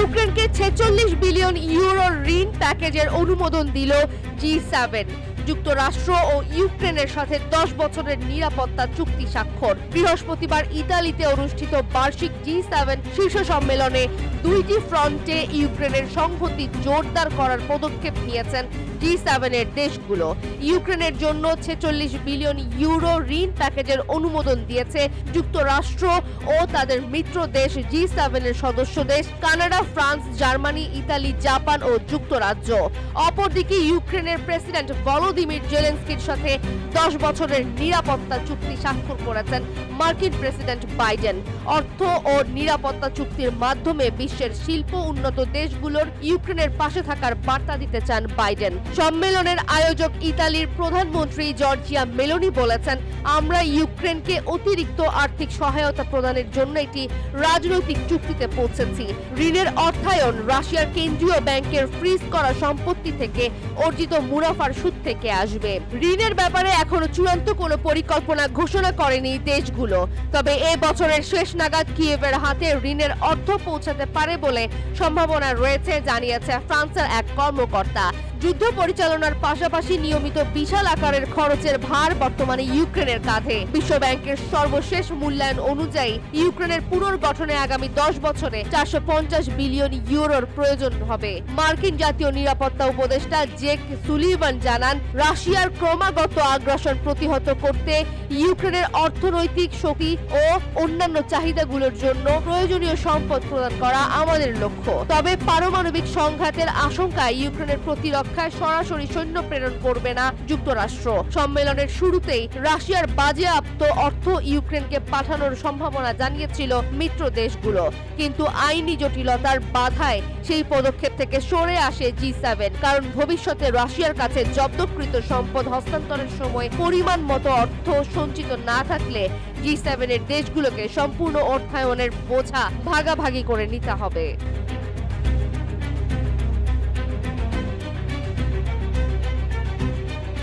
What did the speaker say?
ইউক্রেনকে ছেচল্লিশ বিলিয়ন ইউরোর ঋণ প্যাকেজের অনুমোদন দিল জি সেভেন। যুক্তরাষ্ট্র ও ইউক্রেনের সাথে দশ বছরের নিরাপত্তা চুক্তি স্বাক্ষর। বৃহস্পতিবার ইতালিতে অনুষ্ঠিত বার্ষিক জি সেভেন শীর্ষ সম্মেলনে দুইটি ফ্রন্টে ইউক্রেনের সংহতি জোরদার করার পদক্ষেপ নিয়েছেন জি সেভেনের দেশগুলো। ইউক্রেনের জন্য ছেচল্লিশ বিলিয়ন ইউরো ঋণ প্যাকেজের অনুমোদন দিয়েছে যুক্তরাষ্ট্র ও তাদের মিত্র দেশ জি সেভেনের সদস্য দেশ, Canada, France, Germany, Italy, Japan ও যুক্তরাজ্য। অপরদিকে ইউক্রেনের প্রেসিডেন্ট ভলোদিমির জেলেন্সকির সাথে দশ বছরের নিরাপত্তা চুক্তি স্বাক্ষর করেছেন মার্কিন প্রেসিডেন্ট বাইডেন। অর্থ ও নিরাপত্তা চুক্তির মাধ্যমে বিশ্বের শিল্প উন্নত দেশগুলোর ইউক্রেনের পাশে থাকার বার্তা দিতে চান বাইডেন। সম্মেলনের আয়োজক ইতালির প্রধানমন্ত্রী জর্জিয়া মেলোনি বলেছেন, আমরা ইউক্রেনকে অতিরিক্ত আর্থিক সহায়তা প্রদানের জন্য একটি রাজনৈতিক চুক্তিতে পৌঁছেছি। ঋণের অর্থায়ন রাশিয়ার কেন্দ্রীয় ব্যাংকের ফ্রিজ করা সম্পত্তি থেকে অর্জিত মুনাফার সুদ থেকে আসবে। ঋণের ব্যাপারে এখনও চূড়ান্ত কোনো পরিকল্পনা ঘোষণা করেনি দেশগুলো। তবে এ বছরের শেষ নাগাদ কিয়েভের হাতে ঋণের অর্থ পৌঁছাতে পারে বলে সম্ভাবনা রয়েছে, জানিয়েছে ফ্রান্সের এক কর্মকর্তা। যুদ্ধ পরিচালনার পাশাপাশি নিয়মিত বিশাল আকারের খরচের ভার বর্তমানে ইউক্রেনের কাঁধে। বিশ্ব ব্যাংকের সর্বশেষ মূল্যায়ন অনুযায়ী ইউক্রেনের পুনর্গঠনে আগামী দশ বছরে চারশো পঞ্চাশ বিলিয়ন ইউরোর প্রয়োজন হবে। মার্কিন জাতীয় নিরাপত্তা উপদেষ্টা জেক সুলিভান জানান, রাশিয়ার ক্রমাগত আগ্রাসন প্রতিহত করতে ইউক্রেনের অর্থনৈতিক শক্তি ও অন্যান্য চাহিদাগুলোর জন্য প্রয়োজনীয় সম্পদ প্রদান করা আমাদের লক্ষ্য। তবে পারমাণবিক সংঘাতের আশঙ্কায় ইউক্রেনের প্রতিরক্ষায় সরাসরি সৈন্য প্রেরণ করবে না যুক্তরাষ্ট্র। সম্মেলনের শুরুতেই রাশিয়ার বাজেয়াপ্ত অর্থ ইউক্রেনকে পাঠানোর সম্ভাবনা জানিয়েছিল মিত্র দেশগুলো। কিন্তু আইনি জটিলতার বাধায় সেই পদক্ষেপ থেকে সরে আসে জি সেভেন, কারণ ভবিষ্যতে রাশিয়ার কাছে জব্দকৃত সম্পদ হস্তান্তরের সময় পরিমাণ মতো অর্থ সঞ্চিত না থাকলে জি সেভেনের দেশগুলোকে সম্পূর্ণ অর্থায়নের বোঝা ভাগাভাগি করে নিতে হবে।